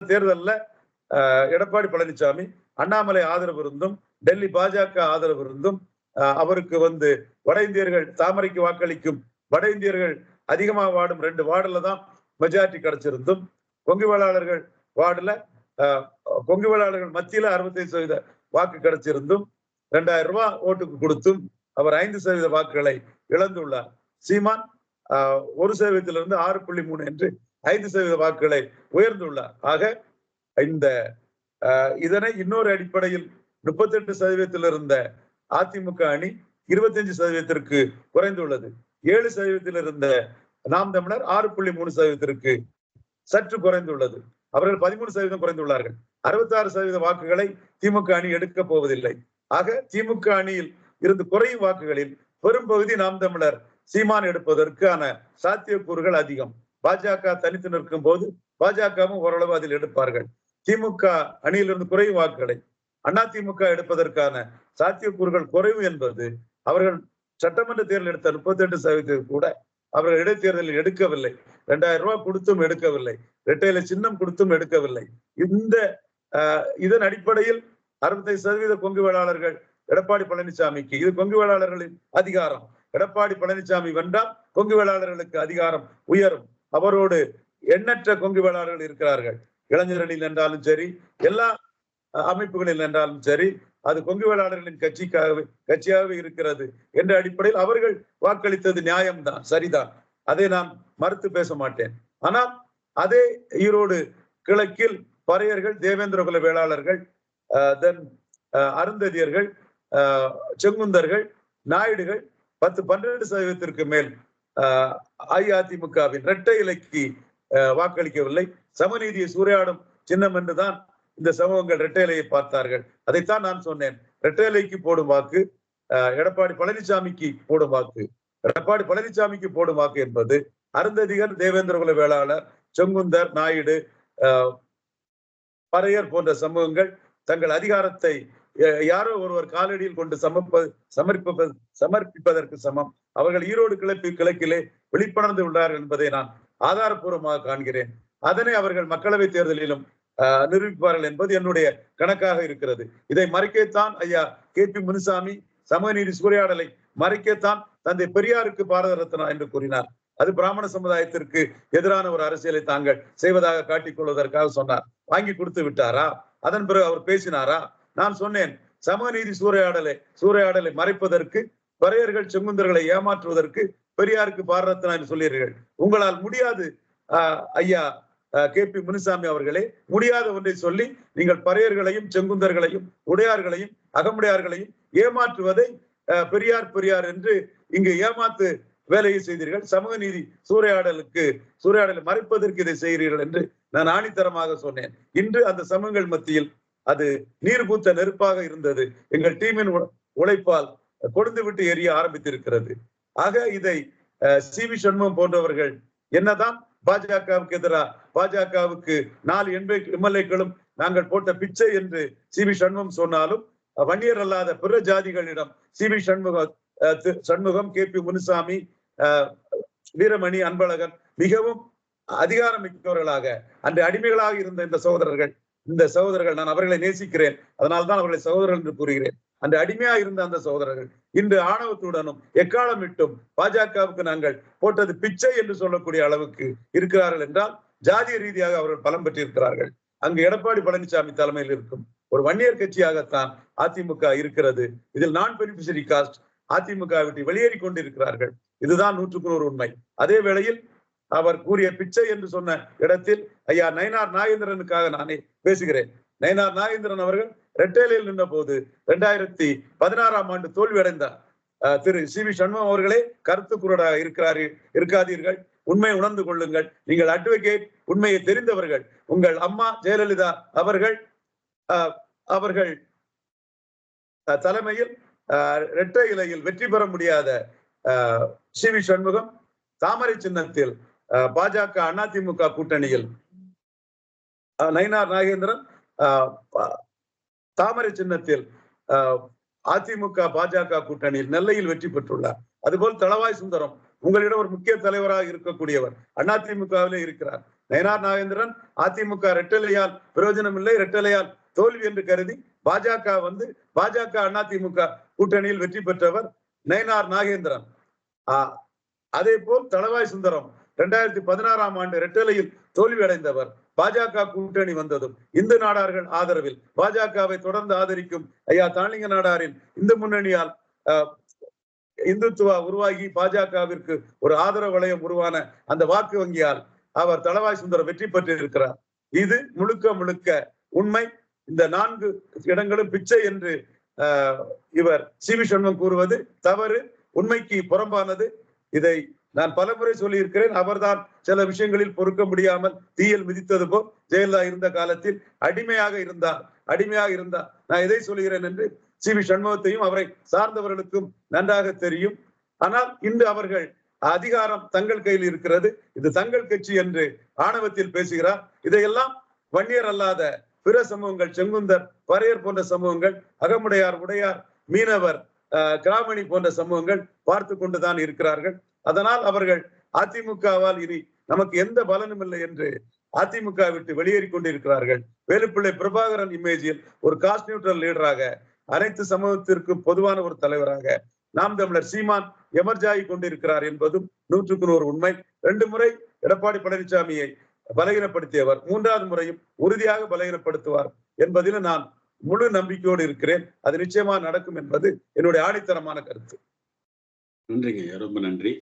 தேர்தலில் எடப்பாடி பழனிசாமி அண்ணாமலை ஆதரவு இருந்தும் டெல்லி பாஜக ஆதரவு இருந்தும் அவருக்கு வந்து வட இந்தியர்கள் தாமரைக்கு வாக்களிக்கும் வட இந்தியர்கள் அதிகமாக வாடும் ரெண்டு வார்டில் தான் மெஜாரிட்டி கிடைச்சிருந்தும் கொங்கு வேளாளர்கள் வார்டில் கொங்கு வேளாளர்கள் மத்தியில் அறுபத்தைந்து சதவீத வாக்கு கிடைச்சிருந்தும் ரெண்டாயிரம் ரூபாய் ஓட்டுக்கு கொடுத்தும் அவர் ஐந்து சதவீத வாக்குகளை இழந்துள்ளார். சீமான் ஒரு சதவீதத்திலிருந்து ஆறு புள்ளி மூணு என்று ஐந்து சதவீத வாக்குகளை உயர்ந்துள்ளார். ஆக இந்த இதனை இன்னொரு அடிப்படையில் முப்பத்தி எட்டு சதவீதத்தில் இருந்த அதிமுக அணி இருபத்தஞ்சு சதவீதத்திற்கு குறைந்துள்ளது. ஏழு சதவீதத்தில் இருந்த நாம் தமிழர் ஆறு புள்ளி மூணு சதவீதத்திற்கு சற்று குறைந்துள்ளது. அவர்கள் பதிமூணு சதவீதம் குறைந்துள்ளார்கள். அறுபத்தாறு சதவீத வாக்குகளை திமுக அணி எடுக்கப் போவதில்லை. ஆக திமுக அணியில் இருந்து குறையும் வாக்குகளில் பெரும்பகுதி நாம் தமிழர் சீமான் எடுப்பதற்கான சாத்தியக்கூறுகள் அதிகம். பாஜக தனித்து நிற்கும் போது பாஜகவும் ஓரளவு அதில் எடுப்பார்கள். திமுக அணியிலிருந்து குறையும் வாக்குகளை அண்ணா திமுக எடுப்பதற்கான சாத்தியக்கூறுகள் குறைவு என்பது அவர்கள் சட்டமன்ற தேர்தல் எடுத்த முப்பத்தி எட்டு சதவீதத்தில் கூட அவர்கள் இடைத்தேர்தலில் எடுக்கவில்லை. ரெண்டாயிரம் ரூபாய் கொடுத்தும் எடுக்கவில்லை. ரெட்டையில சின்னம் கொடுத்தும் எடுக்கவில்லை. இந்த ஆஹ், இதன் அடிப்படையில் அறுபத்தைந்து சதவீத கொங்கு வேளாளர்கள் எடப்பாடி பழனிசாமிக்கு இது கொங்கு வேளாளர்களின் அதிகாரம். எடப்பாடி பழனிசாமி வென்றால் கொங்கு வேளாளர்களுக்கு அதிகாரம் உயரும். அவரோடு எண்ணற்ற கொங்கு வேளாளர்கள் இருக்கிறார்கள். இளைஞரணியில் என்றாலும் சரி எல்லா அமைப்புகளில் என்றாலும் சரி அது கொங்கு வேளாளர்களின் கட்சிக்காகவே கட்சியாகவே இருக்கிறது என்ற அடிப்படையில் அவர்கள் வாக்களித்தது நியாயம்தான் சரிதான். அதை நான் மறுத்து பேச மாட்டேன். ஆனால் அதே ஈரோடு கிழக்கில் பறையர்கள் தேவேந்திரகுல வேளாளர்கள் தென் அருந்ததியர்கள் செங்குந்தர்கள் நாயுடுகள் பத்து பன்னிரண்டு சதவீதத்திற்கு மேல் அஇஅதிமுகவின் இரட்டை இலைக்கு வாக்களிக்கவில்லை. சமநீதியை சூறையாடும் சின்னம் என்றுதான் இந்த சமூகங்கள் இரட்டை இலையை பார்த்தார்கள். அதைத்தான் நான் சொன்னேன். இரட்டை இலைக்கு போடும் வாக்கு எடப்பாடி பழனிசாமிக்கு போடும் வாக்கு. எடப்பாடி பழனிசாமிக்கு போடும் வாக்கு என்பது அருந்ததிகர் தேவேந்திரகுல வேளாளர் செங்குந்தர் நாயுடு அஹ், பறையர் போன்ற சமூகங்கள் தங்கள் அதிகாரத்தை யாரோ ஒருவர் காலடியில் கொண்டு சமர்ப்ப சமர்ப்பிப்ப சமர்ப்பிப்பதற்கு சமம். அவர்கள் ஈரோடு கிளப்பி கிழக்கிலே வெளிப்பணர்ந்து உள்ளார்கள் என்பதை நான் ஆதாரபூர்வமாக காண்கிறேன். அதனை அவர்கள் மக்களவை தேர்தலிலும் நிரூபிப்பார்கள் என்பது என்னுடைய கணக்காக இருக்கிறது. இதை மறைக்கத்தான் ஐயா கே பி முனுசாமி சமநீதி சூறையாடலை மறைக்கத்தான் தந்தை பெரியாருக்கு பாரத ரத்னா என்று கூறினார். அது பிராமண சமுதாயத்திற்கு எதிரான ஒரு அரசியலை தாங்கள் செய்வதாக காட்டிக் கொள்வதற்காக சொன்னார். வாங்கி கொடுத்து விட்டாரா? அதன் பிறகு அவர் பேசினாரா? நான் சொன்னேன் சமநீதி சூறையாடலை சூறையாடலை மறைப்பதற்கு பறையர்கள் செங்குந்தர்களை ஏமாற்றுவதற்கு பெரியாருக்கு பாரத என்று சொல்லீர்கள் உங்களால் முடியாது ஐயா கே பி முனுசாமி அவர்களே முடியாத ஒன்றை சொல்லி நீங்கள் பறையர்களையும் செங்குந்தர்களையும் உடையார்களையும் அகமுடையார்களையும் ஏமாற்றுவதை அஹ், பெரியார் பெரியார் என்று இங்கு ஏமாத்து வேலையை செய்தீர்கள். சமூக நீதி சூறையாடலுக்கு சூறையாடலை மறைப்பதற்கு இதை செய்கிறீர்கள் என்று நான் ஆணித்தரமாக சொன்னேன். இன்று அந்த சமூகங்கள் மத்தியில் அது நீர் பூத்த நெருப்பாக இருந்தது. எங்கள் டீமின் உ- உழைப்பால் கொடுத்து விட்டு எரிய ஆரம்பித்திருக்கிறது. ஆக இதை சி. வி. சண்முகம் போன்றவர்கள் என்னதான் பாஜகவுக்கு எதிராக பாஜகவுக்கு நாலு எண்பை எம்எல்ஏக்களும் நாங்கள் போட்ட பிச்சை என்று சி. வி. சண்முகம் சொன்னாலும் வன்னியர் அல்லாத பிற ஜாதிகளிடம் சி. வி. சண்முகம் அஹ், சண்முகம் கே. பி. முனுசாமி அஹ், வீரமணி அன்பழகன் மிகவும் அதிகாரம் மிக்கவர்களாக அன்று அடிமைகளாக இருந்த இந்த சகோதரர்கள் இந்த சகோதரர்கள் நான் அவர்களை நேசிக்கிறேன். அதனால்தான் அவர்களை சகோதரர்கள் என்று கூறுகிறேன். அந்த அடிமையா இருந்த அந்த சகோதரர்கள் இன்று ஆணவத்துடனும் எக்காலமிட்டும் பாஜகவுக்கு நாங்கள் போட்டது பிச்சை என்று சொல்லக்கூடிய அளவுக்கு இருக்கிறார்கள் என்றால் ஜாதிய ரீதியாக அவர்கள் பலம் பெற்றிருக்கிறார்கள். அங்கு எடப்பாடி பழனிசாமி தலைமையில் இருக்கும் ஒரு வன்னியர் கட்சியாகத்தான் அதிமுக இருக்கிறது. இதில் நான் பெனிபிஷரி காஸ்ட் அதிமுக விட்டு வெளியேறி கொண்டிருக்கிறார்கள். இதுதான் நூற்றுக்கு நூறு உண்மை. அதே வேளையில் அவர் கூறிய பிச்சை என்று சொன்ன இடத்தில் ஐயா நயனார் நாகேந்திரனுக்காக நானே பேசுகிறேன். நயனார் நாகேந்திரன் அவர்கள் ரெட்டேலில் நின்ற போது இரண்டாயிரத்தி பதினாறாம் ஆண்டு தோல்வி அடைந்தார் திரு சி. வி. சண்முகம் அவர்களே கருத்து குரடாக இருக்கிறார்கள் இருக்காதீர்கள். உண்மை உணர்ந்து கொள்ளுங்கள். நீங்கள் அட்வொகேட் உண்மையை தெரிந்தவர்கள். உங்கள் அம்மா ஜெயலலிதா அவர்கள் அவர்கள் தலைமையில் அஹ், இரட்டை இலையில் வெற்றி பெற முடியாத சி. வி. சண்முகம் தாமரை சின்னத்தில் பாஜக அதிமுக கூட்டணியில். நயினார் நாகேந்திரன் தாமரை சின்னத்தில் அஹ், அதிமுக பாஜக கூட்டணியில் நெல்லையில் வெற்றி பெற்றுள்ளார். அதுபோல் தளவாய் சுந்தரம் உங்களிடம் ஒரு முக்கிய தலைவராக இருக்கக்கூடியவர் அதிமுகவிலே இருக்கிறார். நயனார் நாகேந்திரன் அதிமுக ரெட்டலையால் பிரயோஜனம் இல்லை ரெட்டலையால் தோல்வி என்று கருதி பாஜக வந்து பாஜக அதிமுக கூட்டணியில் வெற்றி பெற்றவர் நயனார் நாகேந்திரன். ஆஹ் அதே போல் தளவாய் சுந்தரம் இரண்டாயிரத்தி பதினாறாம் ஆண்டு ரெட்டலையில் தோல்வி அடைந்தவர் பாஜக கூட்டணி வந்ததும் இந்து நாடார்கள் ஆதரவில். பாஜகவை தொடர்ந்து ஆதரிக்கும் ஐயா தாளிங்க நாடாரின் இந்து முன்னணியால் ஆஹ், இந்துத்துவா உருவாகி பாஜகவிற்கு ஒரு ஆதரவு வளையம் உருவான அந்த வாக்கு வங்கியால் அவர் தளவாய் சுந்தரம் வெற்றி பெற்றிருக்கிறார். இது முழுக்க முழுக்க உண்மை. இந்த நான்கு இடங்களும் பிச்சை என்று ஆஹ், இவர் சி வி சண்முகம் கூறுவது தவறு. உண்மைக்கு புறம்பானது. இதை நான் பலமுறை சொல்லியிருக்கிறேன் அவர்தான் சில விஷயங்களில் பொறுக்க முடியாமல் தீயல் மிதித்தது போல் ஜெயலலிதா இருந்த காலத்தில் அடிமையாக இருந்தார். அடிமையாக இருந்தார். நான் எதை சொல்கிறேன் என்று சி. வி. சண்முகத்தையும் அவரை சார்ந்தவர்களுக்கும் நன்றாக தெரியும். ஆனால் இன்று அவர்கள் அதிகாரம் தங்கள் கையில் இருக்கிறது. இது தங்கள் கட்சி என்று ஆணவத்தில் பேசுகிறார். இதையெல்லாம் வன்னியர் அல்லாத பிற சமூகங்கள் செங்குந்தர் பறையர் போன்ற சமூகங்கள் அகமுடையார் உடையார் மீனவர் ஆஹ், கிராமணி போன்ற சமூகங்கள் பார்த்து கொண்டுதான் இருக்கிறார்கள். அதனால் அவர்கள் அதிமுகவால் இனி நமக்கு எந்த பலனும் இல்லை என்று அதிமுக விட்டு வெளியேறி கொண்டிருக்கிறார்கள். வேலுப்பிள்ளை பிரபாகரன் இமேஜில் ஒரு காஸ்ட் நியூட்ரல் லீடராக அனைத்து சமூகத்திற்கும் பொதுவான ஒரு தலைவராக நாம் தமிழர் சீமான் எமர்ஜாகி கொண்டிருக்கிறார் என்பதும் நூற்றுக்கு நூறு உண்மை. ரெண்டு முறை எடப்பாடி பழனிசாமியை பலகீனப்படுத்தியவர் மூன்றாவது முறையும் உறுதியாக பலகீனப்படுத்துவார் என்பதில் நான் முழு நம்பிக்கையோடு இருக்கிறேன். அது நிச்சயமா நடக்கும் என்பது என்னுடைய ஆணித்தரமான கருத்து. நன்றிங்க ரொம்ப நன்றி.